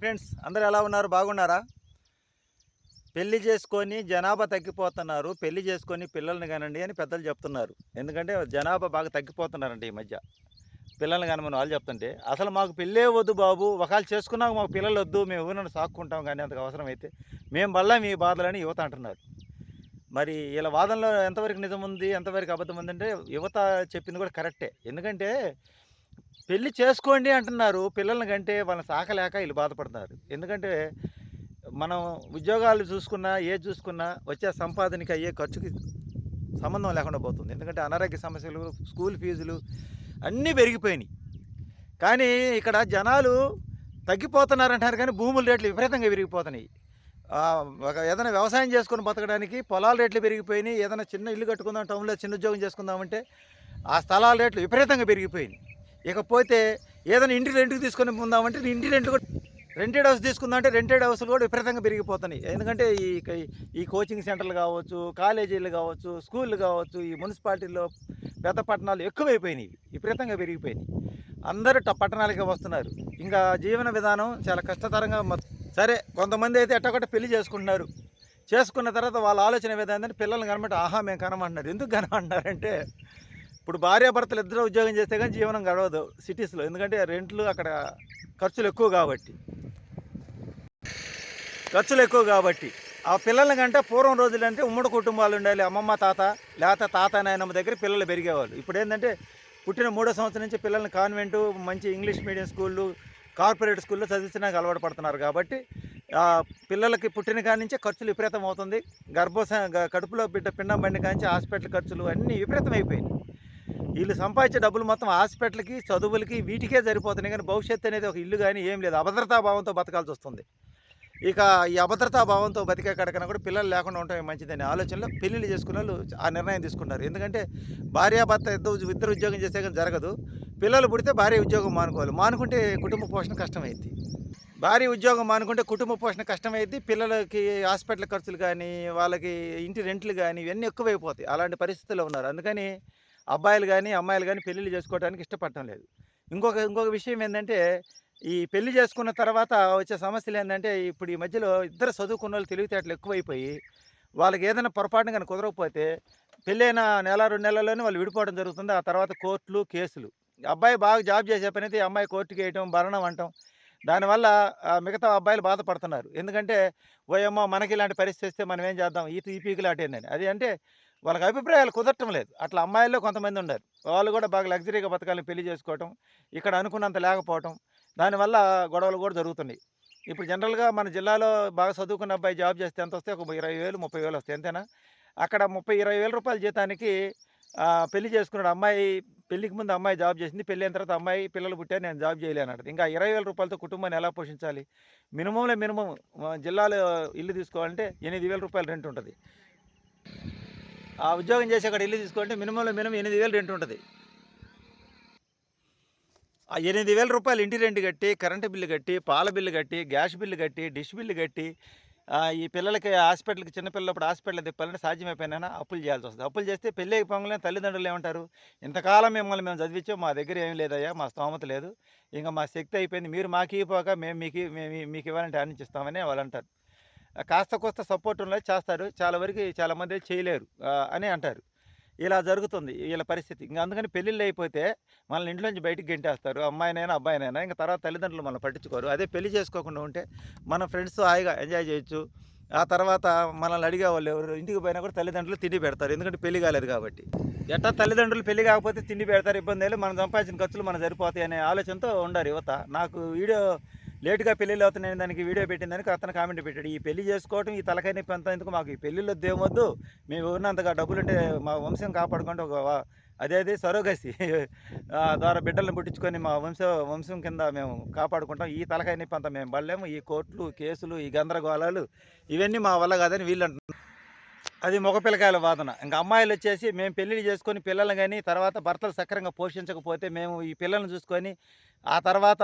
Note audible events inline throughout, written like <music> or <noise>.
Friends అందరు ఎలా ఉన్నారు? బాగున్నారా? పెళ్ళి చేసుకొని జనాభా తగ్గిపోతున్నారు. పెళ్ళి చేసుకొని పిల్లల్ని కానండి అని పెద్దలు చెప్తున్నారు. ఎందుకంటే జనాభా బాగా తగ్గిపోతున్నారండి ఈ మధ్య. పిల్లల్ని కానమని వాళ్ళు చెప్తుంటే అసలు మాకు పెళ్ళే వద్దు బాబు. ఒకవేళ చేసుకున్నాక మాకు పిల్లలు వద్దు. మేము ఊరిని సాక్కుంటాం కానీ అంతకు అవసరం అయితే మేము మళ్ళీ మీ బాధలని యువత అంటున్నారు. మరి ఇలా వాదనలో ఎంతవరకు నిజం ఉంది? ఎంతవరకు అబద్ధం ఉందంటే యువత చెప్పింది కూడా కరెక్టే. ఎందుకంటే పెళ్ళి చేసుకోండి అంటున్నారు. పిల్లల్ని కంటే వాళ్ళని సాకలేక వీళ్ళు బాధపడుతున్నారు. ఎందుకంటే మనం ఉద్యోగాలు చూసుకున్నా ఏ చూసుకున్నా వచ్చే సంపాదనకి అయ్యే ఖర్చుకి సంబంధం లేకుండా పోతుంది. ఎందుకంటే అనారోగ్య సమస్యలు స్కూల్ ఫీజులు అన్నీ పెరిగిపోయినాయి. కానీ ఇక్కడ జనాలు తగ్గిపోతున్నారంటారు కానీ భూముల రేట్లు విపరీతంగా పెరిగిపోతున్నాయి. ఒక ఏదైనా వ్యవసాయం చేసుకొని బతకడానికి పొలాల రేట్లు పెరిగిపోయినాయి. ఏదైనా చిన్న ఇల్లు కట్టుకుందాం టౌన్లో చిన్న ఉద్యోగం చేసుకుందామంటే ఆ స్థలాల రేట్లు విపరీతంగా పెరిగిపోయినాయి. ఇకపోతే ఏదైనా ఇంటి రెంట్కి తీసుకొని ఉందామంటే ఇంటి రెంట్ కూడా రెంటెడ్ హౌస్ తీసుకుందామంటే రెంటెడ్ హౌస్లు కూడా విపరీతంగా పెరిగిపోతున్నాయి. ఎందుకంటే ఈ ఈ కోచింగ్ సెంటర్లు కావచ్చు కాలేజీలు కావచ్చు స్కూళ్ళు కావచ్చు ఈ మున్సిపాలిటీల్లో పెద్ద పట్టణాలు ఎక్కువైపోయినాయి. విపరీతంగా పెరిగిపోయినాయి. అందరూ పట్టణాలకే వస్తున్నారు. ఇంకా జీవన విధానం చాలా కష్టతరంగా సరే కొంతమంది అయితే ఎట్టకొట్ట పెళ్ళి చేసుకుంటున్నారు. చేసుకున్న తర్వాత వాళ్ళ ఆలోచన విధానం ఏంటంటే పిల్లల్ని కనబట్టి ఆహా మేము కనమంటున్నారు ఎందుకు కనమంటున్నారంటే ఇప్పుడు భార్యాభర్తలు ఇద్దరు ఉద్యోగం చేస్తే కానీ జీవనం గడవదు సిటీస్లో. ఎందుకంటే రెంట్లు అక్కడ ఖర్చులు ఎక్కువ కాబట్టి. ఖర్చులు ఎక్కువ కాబట్టి. ఆ పిల్లల కంటే పూర్వం రోజులు అంటే ఉమ్మడి కుటుంబాలు ఉండాలి. అమ్మమ్మ తాత లేకపోతే తాత నాయనమ్మ దగ్గర పిల్లలు పెరిగేవాళ్ళు. ఇప్పుడు ఏంటంటే పుట్టిన మూడో సంవత్సరం నుంచి పిల్లల్ని కాన్వెంటు మంచి ఇంగ్లీష్ మీడియం స్కూళ్ళు కార్పొరేట్ స్కూల్లో చదివించడానికి అలవాటు పడుతున్నారు కాబట్టి పిల్లలకి పుట్టిన కాడి నుంచే ఖర్చులు విపరీతం అవుతుంది. గర్భస గ- కడుపులో బిడ్డ పిండం బండి కాంచి హాస్పిటల్ ఖర్చులు అన్నీ విపరీతం అయిపోయినాయి. వీళ్ళు సంపాదించే డబ్బులు మొత్తం హాస్పిటల్కి చదువులకి వీటికే సరిపోతున్నాయి. కానీ భవిష్యత్తు అనేది ఒక ఇల్లు కానీ ఏం లేదు. అభద్రతా భావంతో బతకాల్సి వస్తుంది. ఇక ఈ అభద్రతా భావంతో బతికే కడకన కూడా పిల్లలు లేకుండా ఉండటం మంచిదనే ఆలోచనలో పెళ్ళిళ్ళు చేసుకున్న వాళ్ళు ఆ నిర్ణయం తీసుకున్నారు. ఎందుకంటే భార్యాభర్త ఇద్దరు ఇద్దరు ఉద్యోగం చేస్తే కానీ జరగదు. పిల్లలు పుడితే భార్య ఉద్యోగం మానుకోవాలి. మానుకుంటే కుటుంబ పోషణ కష్టమైద్ది. భార్య ఉద్యోగం మానుకుంటే కుటుంబ పోషణ కష్టమైద్ది. పిల్లలకి హాస్పిటల్ ఖర్చులు కానీ వాళ్ళకి ఇంటి రెంట్లు కానీ ఇవన్నీ ఎక్కువైపోతాయి. అలాంటి పరిస్థితుల్లో ఉన్నారు. అందుకని అబ్బాయిలు కానీ అమ్మాయిలు కానీ పెళ్ళిళ్ళు చేసుకోవడానికి ఇష్టపడటం లేదు. ఇంకొక ఇంకొక విషయం ఏంటంటే ఈ పెళ్ళి చేసుకున్న తర్వాత వచ్చే సమస్యలు ఏంటంటే ఇప్పుడు ఈ మధ్యలో ఇద్దరు చదువుకున్న వాళ్ళు తెలివితేటలు ఎక్కువైపోయి వాళ్ళకి ఏదైనా పొరపాటున కానీ కుదరకపోతే పెళ్ళైన నెల రెండు నెలల్లోనే వాళ్ళు విడిపోవడం జరుగుతుంది. ఆ తర్వాత కోర్టులు కేసులు. అబ్బాయి బాగా జాబ్ చేసే పని అయితే అమ్మాయి కోర్టుకి వేయటం భరణం అంటాం దానివల్ల మిగతా అబ్బాయిలు బాధపడుతున్నారు. ఎందుకంటే ఓయమ్మో మనకి ఇలాంటి పరిస్థితి వస్తే మనం ఏం చేద్దాం? ఈ ఈ పీకులు అటేందని అది అంటే వాళ్ళకి అభిప్రాయాలు కుదరటం లేదు. అట్లా అమ్మాయిల్లో కొంతమంది ఉన్నారు వాళ్ళు కూడా బాగా లగ్జరీగా బతకాలని పెళ్ళి చేసుకోవటం ఇక్కడ అనుకున్నంత లేకపోవటం దానివల్ల గొడవలు కూడా జరుగుతున్నాయి. ఇప్పుడు జనరల్గా మన జిల్లాలో బాగా చదువుకున్న అబ్బాయి జాబ్ చేస్తే ఎంత వస్తే ఒక ఇరవై వేలు ముప్పై వేలు వస్తాయి. అంతేనా? అక్కడ ముప్పై ఇరవై వేల రూపాయల జీతానికి పెళ్ళి చేసుకున్నాడు అమ్మాయి పెళ్ళికి ముందు అమ్మాయి జాబ్ చేసింది. పెళ్ళి అయిన తర్వాత అమ్మాయి పిల్లలు పుట్టే నేను జాబ్ చేయలేనట ఇంకా ఇరవై వేల రూపాయలతో కుటుంబాన్ని ఎలా పోషించాలి? మినిమంలో మినిమం జిల్లాలో ఇల్లు తీసుకోవాలంటే ఎనిమిది వేల రూపాయలు రెంట్ ఉంటుంది. ఆ ఉద్యోగం చేసి అక్కడ ఇల్లు తీసుకుంటే మినిమంలో మినిమం ఎనిమిది వేలు రెంట్ ఉంటుంది. ఆ ఎనిమిది వేల రూపాయలు ఇంటి రెంట్ కట్టి కరెంటు బిల్లు కట్టి పాల బిల్లు కట్టి గ్యాస్ బిల్లు కట్టి డిష్ బిల్లు కట్టి ఈ పిల్లలకి హాస్పిటల్కి చిన్నపిల్లప్పుడు హాస్పిటల్ తిప్పాలంటే సాధ్యమైపోయినా అప్పులు చేయాల్సి వస్తుంది. అప్పులు చేస్తే పెళ్ళి పొంగలే తల్లిదండ్రులు ఏమంటారు? ఇంతకాలం మిమ్మల్ని మేము చదివించాం మా దగ్గర ఏం లేదయ్యా మా స్తోమత లేదు. ఇంకా మా శక్తి అయిపోయింది మీరు మాకు ఇవ్వక మేము మీకు మేము మీకు ఇవ్వాలంటే ఆనందిస్తామని వాళ్ళు అంటారు. కాస్త కోస్త సపోర్ట్ ఉన్నది చేస్తారు. చాలా వరకు చాలా మంది చేయలేరు అని అంటారు. ఇలా జరుగుతుంది వీళ్ళ పరిస్థితి. ఇంకా అందుకని పెళ్ళిళ్ళు అయిపోతే మనల్ని ఇంట్లోంచి బయటికి గెంటేస్తారు. అమ్మాయినైనా అబ్బాయినైనా ఇంకా తర్వాత తల్లిదండ్రులు మనం పట్టించుకోరు. అదే పెళ్ళి చేసుకోకుండా ఉంటే మన ఫ్రెండ్స్ హాయిగా ఎంజాయ్ చేయొచ్చు. ఆ తర్వాత మనల్ని అడిగే వాళ్ళు ఎవరు? ఇంటికి పోయినా కూడా తల్లిదండ్రులు తిండి పెడతారు. ఎందుకంటే పెళ్ళి కాలేదు కాబట్టి. ఎట్టా తల్లిదండ్రులు పెళ్ళి కాకపోతే తిండి పెడతారు ఇబ్బంది లేదు. మనం సంపాదించిన ఖర్చులు మనం సరిపోతాయి అనే ఆలోచనతో ఉండారు యువత. నాకు వీడియో లేటుగా పెళ్ళిళ్ళు అవుతున్నాయి దానికి వీడియో పెట్టిందానికి అతను కామెంట్ పెట్టాడు. ఈ పెళ్ళి చేసుకోవటం ఈ తలకాయ నొప్పి అంతా ఎందుకు మాకు? ఈ పెళ్ళిలో దేమొద్దు మేము ఉన్నంతగా డబ్బులు ఉంటే మా వంశం కాపాడుకుంటే ఒక అదేది సరోగసి. <laughs> ద్వారా బిడ్డలను పుట్టించుకొని మా వంశ వంశం కింద మేము కాపాడుకుంటాం. ఈ తలకాయ నొప్పి అంతా మేము పడలేము. ఈ కోర్టులు కేసులు ఈ గందరగోళాలు ఇవన్నీ మా వల్ల కాదని వీళ్ళు అంటున్నారు. అది మగపిల్లకాయల వాదన. ఇంకా అమ్మాయిలు వచ్చేసి మేము పెళ్ళిళ్ళు చేసుకొని పిల్లల్ని కానీ తర్వాత భర్తలు సక్రంగా పోషించకపోతే మేము ఈ పిల్లల్ని చూసుకొని ఆ తర్వాత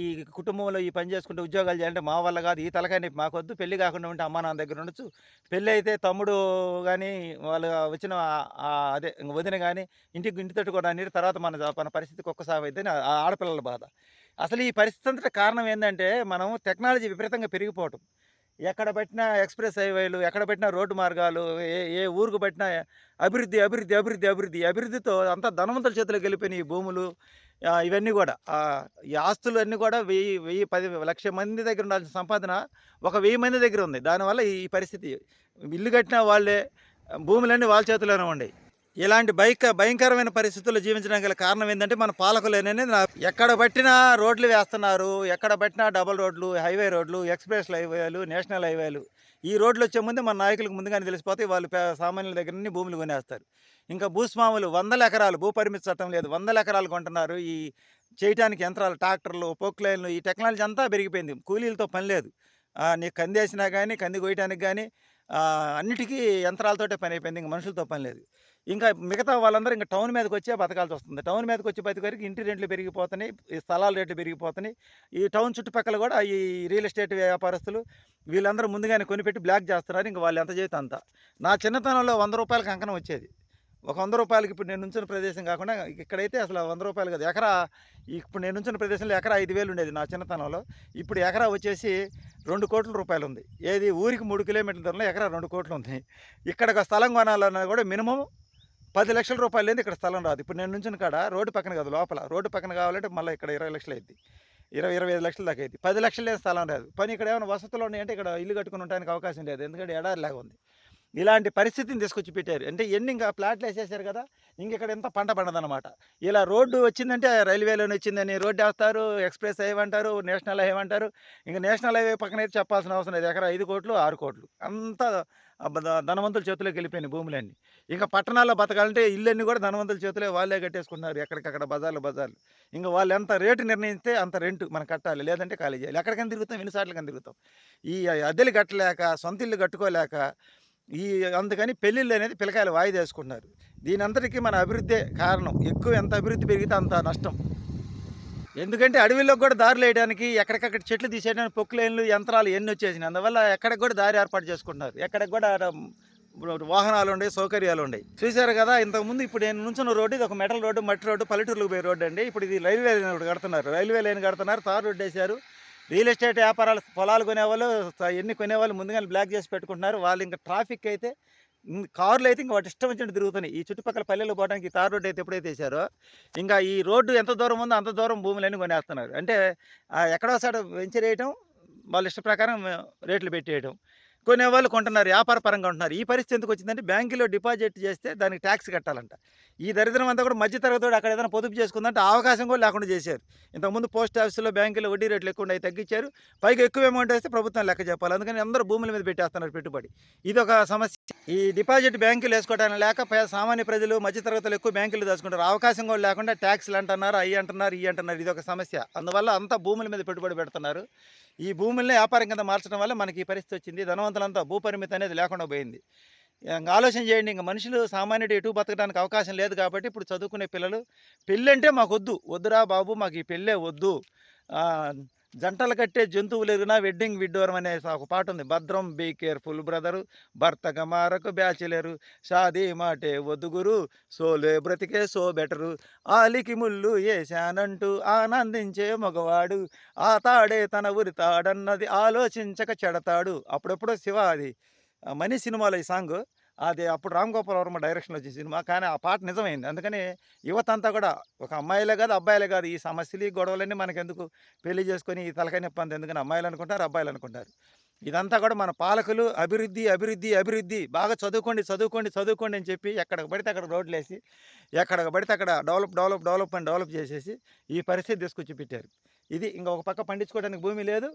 ఈ కుటుంబంలో ఈ పని చేసుకుంటే ఉద్యోగాలు చేయాలంటే మా వల్ల కాదు ఈ తలకాయ నొప్పి మాకొద్దు పెళ్ళి కాకుండా ఉంటే అమ్మ నాన్న దగ్గర ఉండొచ్చు. పెళ్ళి అయితే తమ్ముడు కానీ వాళ్ళు వచ్చిన అదే ఇంక వదిన కానీ ఇంటికి ఇంటి తట్టు కూడా తర్వాత మన మన పరిస్థితికి ఒక్కసారి అయితే ఆ ఆడపిల్లల బాధ. అసలు ఈ పరిస్థితి అంతటా కారణం ఏంటంటే మనం టెక్నాలజీ విపరీతంగా పెరిగిపోవటం. ఎక్కడ పెట్టినా ఎక్స్ప్రెస్ హైవేలు ఎక్కడ పెట్టినా రోడ్డు మార్గాలు ఏ ఏ ఊరుకు పెట్టినా అభివృద్ధి అభివృద్ధి అభివృద్ధి అభివృద్ధి అభివృద్ధితో అంతా ధనవంతుల చేతిలోకి వెళ్ళిపోయినాయి ఈ భూములు ఇవన్నీ కూడా. ఈ ఆస్తులు అన్నీ కూడా వెయ్యి వెయ్యి పది లక్ష మంది దగ్గర ఉండాల్సిన సంపాదన ఒక వెయ్యి మంది దగ్గర ఉంది. దానివల్ల ఈ పరిస్థితి. ఇల్లు కట్టిన వాళ్ళే భూములన్నీ వాళ్ళ చేతిలోనే ఉన్నాయి ఇలాంటి బైక్ భయంకరమైన పరిస్థితుల్లో జీవించడానికి గల కారణం ఏంటంటే మన పాలకులేనని ఎక్కడ పట్టినా రోడ్లు వేస్తున్నారు ఎక్కడ పట్టినా డబుల్ రోడ్లు హైవే రోడ్లు ఎక్స్ప్రెస్ హైవేలు నేషనల్ హైవేలు. ఈ రోడ్లు వచ్చే ముందే మన నాయకులకు ముందుగానే తెలిసిపోతే వాళ్ళు సామాన్యుల దగ్గర నుండి భూములు కొనేస్తారు. ఇంకా భూస్వాములు వందల ఎకరాలు భూ పరిమితి చట్టం లేదు వందల ఎకరాలు కొంటున్నారు. ఈ చేయటానికి యంత్రాలు ట్రాక్టర్లు పోక్లైన్లు ఈ టెక్నాలజీ అంతా పెరిగిపోయింది. కూలీలతో పని లేదు. నీకు కంది వేసినా కానీ కంది కొయ్యటానికి కానీ అన్నిటికీ యంత్రాలతోటే పని అయిపోయింది ఇంకా మనుషులతో పని లేదు. ఇంకా మిగతా వాళ్ళందరూ ఇంకా టౌన్ మీదకి వచ్చే బతకాల్సి వస్తుంది. టౌన్ మీదకి వచ్చే బతికరికి ఇంటి రెంట్లు పెరిగిపోతున్నాయి ఈ స్థలాల రేట్లు పెరిగిపోతున్నాయి. ఈ టౌన్ చుట్టుపక్కల కూడా ఈ రియల్ ఎస్టేట్ వ్యాపారస్తులు వీళ్ళందరూ ముందుగానే కొనిపెట్టి బ్లాక్ చేస్తున్నారు ఇంకా వాళ్ళు ఎంత చేస్తే అంత. నా చిన్నతనంలో వంద రూపాయల అంకణం వచ్చేది. ఒక వంద రూపాయలకి ఇప్పుడు నేను ఉంచిన ప్రదేశం కాకుండా ఇక్కడైతే అసలు వంద రూపాయలు కదా. ఎకరా ఇప్పుడు నేను ఉంచిన ప్రదేశంలో ఎకరా ఐదు వేలు ఉండేది నా చిన్నతనంలో. ఇప్పుడు ఎకరా వచ్చేసి రెండు కోట్ల రూపాయలు ఉంది. ఏది ఊరికి మూడు కిలోమీటర్ల దూరంలో ఎకరా రెండు కోట్లు ఉంది. ఇక్కడ ఒక స్థలం కొనాలన్నా కూడా మినిమం పది లక్షల రూపాయలు లేదు ఇక్కడ స్థలం రాదు. ఇప్పుడు నేను నుంచిన కాడ రోడ్డు పక్కన కాదు లోపల. రోడ్డు పక్కన కావాలంటే మళ్ళీ ఇక్కడ ఇరవై లక్షలు అయింది ఇరవై ఇరవై ఐదు లక్షల దాకా అయింది పది లక్షలు లేని స్థలం రాదు. పని ఇక్కడ ఏమైనా వసతులు ఉన్నాయంటే ఇక్కడ ఇల్లు కట్టుకుని ఉండడానికి అవకాశం లేదు. ఎందుకంటే ఎడారిలాగా ఉంది. ఇలాంటి పరిస్థితిని తీసుకొచ్చి పెట్టారు. అంటే ఎన్ని ఇంకా ప్లాట్లు వేసేసారు కదా ఇంక ఇక్కడ ఎంత పంట పండదన్నమాట. ఇలా రోడ్డు వచ్చిందంటే రైల్వేలోనే వచ్చిందని రోడ్డు వేస్తారు ఎక్స్ప్రెస్ హైవే అంటారు నేషనల్ హైవే అంటారు. ఇంకా నేషనల్ హైవే పక్కన అయితే చెప్పాల్సిన అవసరం లేదు. ఎకరా ఐదు కోట్లు ఆరు కోట్లు. అంతా ధనవంతుల చేతిలోకి వెళ్ళిపోయిన భూములన్నీ. ఇంకా పట్టణాల్లో బతకాలంటే ఇళ్ళన్నీ కూడా ధనవంతుల చేతిలో వాళ్ళే కట్టేసుకుంటున్నారు ఎక్కడికక్కడ బజార్లు బజార్లు. ఇంకా వాళ్ళు ఎంత రేటు నిర్ణయిస్తే అంత రెంట్ మనం కట్టాలి. లేదంటే ఖాళీ చేయాలి. ఎక్కడికైనా తిరుగుతాం ఎన్నిసార్లు తిరుగుతాం. ఈ అద్దెలు కట్టలేక సొంత ఇల్లు కట్టుకోలేక ఈ అందుకని పెళ్ళిళ్ళు అనేది పిల్లకాయలు వాయిదా వేసుకుంటున్నారు. దీని అంతటికీ మన అభివృద్ధే కారణం. ఎక్కువ ఎంత అభివృద్ధి పెరిగితే అంత నష్టం. ఎందుకంటే అడవిలో కూడా దారులు వేయడానికి ఎక్కడికక్కడ చెట్లు తీసేయడానికి పొక్కులేన్లు యంత్రాలు ఎన్ని వచ్చేసినాయి. అందువల్ల ఎక్కడికి కూడా దారి ఏర్పాటు చేసుకుంటున్నారు. ఎక్కడికి కూడా వాహనాలు ఉండే సౌకర్యాలు ఉన్నాయి చూశారు కదా ఇంతకుముందు ఇప్పుడు నేను నుంచున్న రోడ్డు ఇది ఒక మెటల్ రోడ్డు మట్టి రోడ్డు పల్లెటూరులకు పోయే రోడ్డు అండి. ఇప్పుడు ఇది రైల్వే లైన్ కడుతున్నారు. రైల్వే లైన్ కడుతున్నారు. తారు రోడ్డు వేశారు. రియల్ ఎస్టేట్ వ్యాపారాలు పొలాలు కొనేవాళ్ళు ఎన్ని కొనేవాళ్ళు ముందుగానే బ్లాక్ చేసి పెట్టుకుంటున్నారు. వాళ్ళు ఇంకా ట్రాఫిక్ అయితే కార్లు అయితే ఇంకా వాటి ఇష్టం వచ్చినట్టు తిరుగుతున్నాయి. ఈ చుట్టుపక్కల పల్లెలు పోవడానికి తార్ రోడ్డు అయితే ఎప్పుడైతే వేశారో ఇంకా ఈ రోడ్డు ఎంత దూరం ఉందో అంత దూరం భూములన్నీ కొనేస్తున్నారు. అంటే ఆ ఎక్కడో సైడ్ వెంచర్ వేయటం వాళ్ళ ఇష్ట ప్రకారం రేట్లు పెట్టేయటం. కొనేవాళ్ళు కొంటున్నారు వ్యాపార పరంగా ఉంటున్నారు. ఈ పరిస్థితి ఎందుకు వచ్చిందంటే బ్యాంకులో డిపాజిట్ చేస్తే దానికి ట్యాక్స్ కట్టాలంట. ఈ దరిద్రం అంతా కూడా మధ్యతరగతి అక్కడ ఏదైనా పొదుపు చేసుకుందంటే అవకాశం కూడా లేకుండా చేశారు. ఇంతకుముందు పోస్ట్ ఆఫీసులో బ్యాంకులో వడ్డీ రేట్లు ఎక్కువ ఉన్నాయి తగ్గించారు. పైగా ఎక్కువ అమౌంట్ వేస్తే ప్రభుత్వం లెక్క చెప్పాలి. అందుకని అందరూ భూముల మీద పెట్టేస్తున్నారు పెట్టుబడి. ఇది ఒక సమస్య. ఈ డిపాజిట్ బ్యాంకులు వేసుకోవడానికి లేక సామాన్య ప్రజలు మధ్యతరగతులు ఎక్కువ బ్యాంకులు దాచుకుంటారు. అవకాశం కూడా లేకుండా ట్యాక్స్లు అంటున్నారు అయ్యి అంటున్నారు ఈ అంటున్నారు. ఇది ఒక సమస్య. అందువల్ల అంతా భూముల మీద పెట్టుబడి పెడుతున్నారు. ఈ భూముల్ని వ్యాపారం కింద మార్చడం వల్ల మనకి ఈ పరిస్థితి వచ్చింది. ధనవంతులు భూ భూపరిమితి అనేది లేకుండా పోయింది. ఇంకా ఆలోచన చేయండి ఇంకా మనుషులు సామాన్యుడు ఎటు బతకడానికి అవకాశం లేదు కాబట్టి ఇప్పుడు చదువుకునే పిల్లలు పెళ్ళి అంటే మాకు వద్దు వద్దురా బాబు మాకు ఈ పెళ్ళే వద్దు. జంటలు కట్టే జంతువులు ఎరిగినా వెడ్డింగ్ విడ్డోరం అనే ఒక పాట ఉంది. భద్రం బీ కేర్ఫుల్ బ్రదరు భర్త గమారకు బ్యాచిలరు. షాదీ మాటే వదుగురు సోలే బ్రతికే సో బెటరు ఆలికి ముళ్ళు వేశానంటూ ఆనందించే మగవాడు. ఆ తాడే తన ఉరి తాడన్నది ఆలోచించక చెడతాడు. అప్పుడెప్పుడో శివ అది మనీ సినిమాలో ఈ సాంగ్ అది అప్పుడు రామ్ గోపాల్ వర్మ డైరెక్షన్లో వచ్చిన సినిమా. కానీ ఆ పాట నిజమైంది. అందుకని యువత అంతా కూడా ఒక అమ్మాయిలే కాదు అబ్బాయిలే కాదు ఈ సమస్యలు ఈ గొడవలన్నీ మనకెందుకు పెళ్ళి చేసుకొని ఈ తలకాయ నొప్పి ఎందుకని అమ్మాయిలు అనుకుంటారు అబ్బాయిలు అనుకుంటారు. ఇదంతా కూడా మన పాలకులు అభివృద్ధి అభివృద్ధి అభివృద్ధి బాగా చదువుకోండి చదువుకోండి చదువుకోండి అని చెప్పి ఎక్కడికి పడితే అక్కడ రోడ్లు వేసి ఎక్కడికి పడితే అక్కడ డెవలప్ డెవలప్ డెవలప్ అని డెవలప్ చేసేసి ఈ పరిస్థితి తీసుకొచ్చి పెట్టారు. ఇది ఇంకా ఒక పక్క పండించుకోవడానికి భూమి లేదు.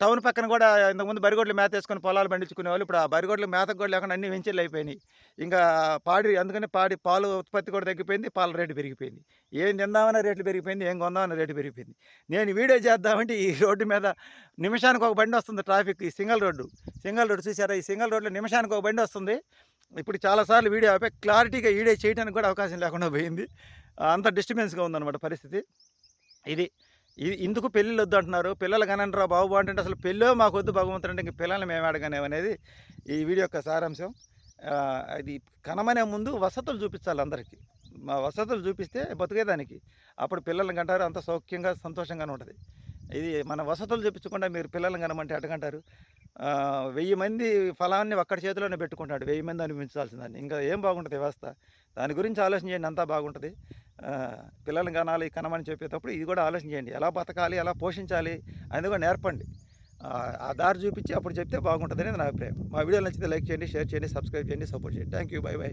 టౌన్ పక్కన కూడా ఇంతకుముందు బరిగొడ్లు మేత వేసుకొని పొలాలు పండించుకునే వాళ్ళు ఇప్పుడు ఆ బరిగొడ్లు మేత కూడా లేకుండా అన్ని వెంచర్లు అయిపోయినాయి. ఇంకా పాడి అందుకని పాడి పాలు ఉత్పత్తి కూడా తగ్గిపోయింది పాల రేటు పెరిగిపోయింది. ఏం తిందామన్న రేట్లు పెరిగిపోయింది ఏం కొందామన్న రేటు పెరిగిపోయింది. నేను వీడియో చేద్దామంటే ఈ రోడ్డు మీద నిమిషానికి ఒక బండి వస్తుంది ట్రాఫిక్ ఈ సింగిల్ రోడ్డు. సింగిల్ రోడ్డు చూసారా? ఈ సింగిల్ రోడ్లో నిమిషానికి ఒక బండి వస్తుంది. ఇప్పుడు చాలాసార్లు వీడియో ఆపే క్లారిటీగా వీడియో చేయడానికి కూడా అవకాశం లేకుండా పోయింది. అంత డిస్టర్బెన్స్గా ఉందన్నమాట పరిస్థితి. ఇది ఇందుకు పెళ్ళిళ్ళు వద్దు అంటున్నారు పిల్లలు కనంటారా బాబు అంటే అసలు పెళ్ళో మాకు వద్దు భగవంతుడు అంటే ఇంక పిల్లల్ని మేము అడగనేవి అనేది ఈ వీడియో యొక్క సారాంశం. అది కనమనే ముందు వసతులు చూపించాలి అందరికీ. మా వసతులు చూపిస్తే బతికేదానికి. అప్పుడు పిల్లల్ని కంటారు అంత సౌఖ్యంగా సంతోషంగానే ఉంటుంది. ఇది మన వసతులు చూపించకుండా మీరు పిల్లల్ని కనమంటే అడగంటారు వెయ్యి మంది ఫలాన్ని ఒక్కడి చేతిలోనే పెట్టుకుంటాడు. వెయ్యి మంది అనిపించాల్సిందని ఇంకా ఏం బాగుంటుంది వ్యవస్థ? దాని గురించి ఆలోచన చేయండి అంతా బాగుంటుంది. ఆ, పిల్లల్ని కనాలి కనమని చెప్పేటప్పుడు ఇది కూడా ఆలోచన చేయండి. ఎలా బతకాలి ఎలా పోషించాలి అనేది కూడా నేర్పండి. ఆ, ఆ దారి చూపించి అప్పుడు చెప్తే బాగుంటుంది అనేది నా అభిప్రాయం. మా వీడియో నచ్చితే లైక్ చేయండి షేర్ చేయండి సబ్స్క్రైబ్ చేయండి సపోర్ట్ చేయండి. Thank you bye bye.